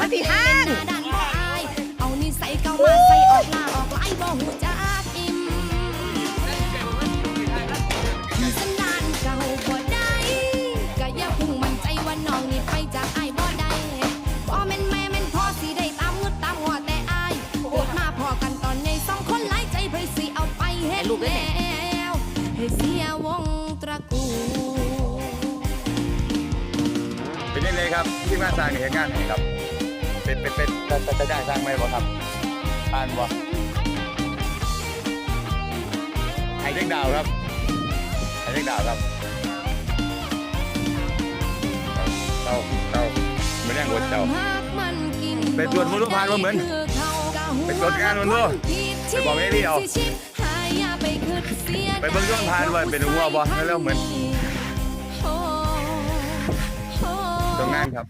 มาสิห้างดันบ่อายเอานิสัยเก่ามาใส่ออกหน้าออกไล่บ่หูจักอิ่มสันดานเก่าบ่ได้ก็อย่าพุ่งมั่นใจว่าน้องนี่ไปจากอายบ่ได้บ่แม่นแม่แม่นพ่อสิได้ตามงึดตามหัวแต่อายเกิดมาพอกันตอนใหญ่สองคนหลายใจไผสิเอาไปเฮ็ดแล้วให้เสียวงตระกูล เป็นยังไงครับที่มาสร้างเหตุงานนี้ครับ เป็นเป็นเป็นจะจะจะได้สร้างไหมบ่ครับอ่านบ่ไอเด็กดาวครับไอเด็กดาวครับเต้าเต้าไม่ได้หัวเจ้าไปตรวจมนุษย์พานว่าเหมือนไปตรวจงานมันด้วยไปบอกไอ้นี่เอาไปเบิ่งย้อนพานว่าเป็นหัวบ่แล้วเหมือนตรงงานครับ